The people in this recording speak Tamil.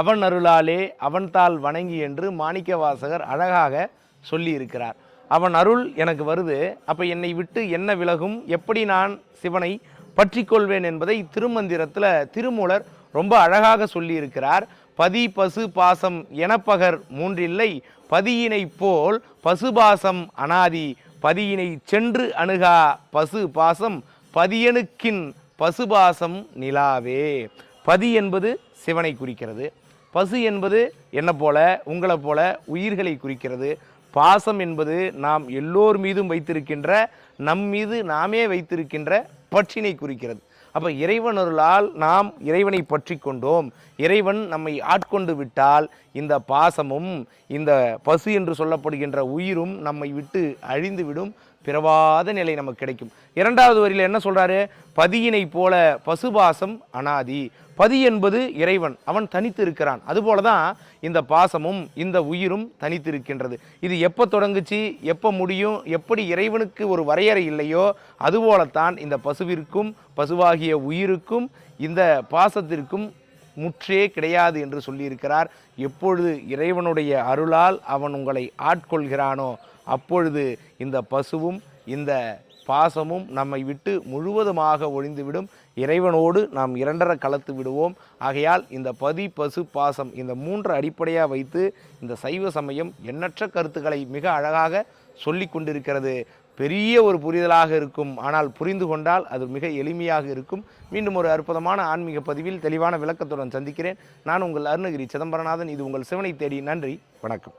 அவன் அருளாலே அவன்தால் வணங்கி என்று மாணிக்க வாசகர் அழகாக சொல்லியிருக்கிறார். அவன் அருள் எனக்கு வருது அப்போ என்னை விட்டு என்ன விலகும்? எப்படி நான் சிவனை பற்றி கொள்வேன் என்பதை திருமந்திரத்தில் திருமூலர் ரொம்ப அழகாக சொல்லியிருக்கிறார். பதி பசு பாசம் எனப்பகர் மூன்றில்லை பதியினை போல் பசுபாசம் அனாதி பதியினை சென்று அணுகா பசு பாசம் பதியனுக்கின் பசுபாசம் நிலாவே. பதி என்பது சிவனை குறிக்கிறது. பசு என்பது என்ன போல உங்களை போல உயிர்களை குறிக்கிறது. பாசம் என்பது நாம் எல்லோர் மீதும் வைத்திருக்கின்ற நம் மீது நாமே வைத்திருக்கின்ற பற்றினை குறிக்கிறது. அப்போ இறைவன் அருளால் நாம் இறைவனை பற்றி கொண்டோம். இறைவன் நம்மை ஆட்கொண்டு விட்டால் இந்த பாசமும் இந்த பசு என்று சொல்லப்படுகின்ற உயிரும் நம்மை விட்டு அழிந்துவிடும். பிறவாத நிலை நமக்கு கிடைக்கும். இரண்டாவது வரியில் என்ன சொல்கிறாரு பதியினை போல பசுபாசம் அனாதி. பதி என்பது இறைவன் அவன் தனித்து இருக்கிறான் அதுபோல தான் இந்த பாசமும் இந்த உயிரும் தனித்து இருக்கின்றது இது எப்போ தொடங்குச்சு எப்போ முடியும் எப்படி இறைவனுக்கு ஒரு வரையறை இல்லையோ அதுபோலத்தான் இந்த பசுவிற்கும் பசுவாகிய உயிருக்கும் இந்த பாசத்திற்கும் முற்றே கிடையாது என்று சொல்லியிருக்கிறார். எப்பொழுது இறைவனுடைய அருளால் அவன் உங்களை ஆட்கொள்கிறானோ அப்பொழுது இந்த பசுவும் இந்த பாசமும் நம்மை விட்டு முழுவதுமாக ஒழிந்துவிடும். இறைவனோடு நாம் இரண்டர கலத்து விடுவோம். ஆகையால் இந்த பதி பசு பாசம் இந்த மூன்று அடிப்படையாக வைத்து இந்த சைவ சமயம் எண்ணற்ற கருத்துக்களை மிக அழகாக சொல்லி கொண்டிருக்கிறது. பெரிய ஒரு புரிதலாக இருக்கும். ஆனால் புரிந்து கொண்டால் அது மிக எளிமையாக இருக்கும். மீண்டும் ஒரு அற்புதமான ஆன்மீக பதிவில் தெளிவான விளக்கத்துடன் சந்திக்கிறேன். நான் உங்கள் அருணகிரி சிதம்பரநாதன். இது உங்கள் சிவனை தேடி நன்றி வணக்கம்.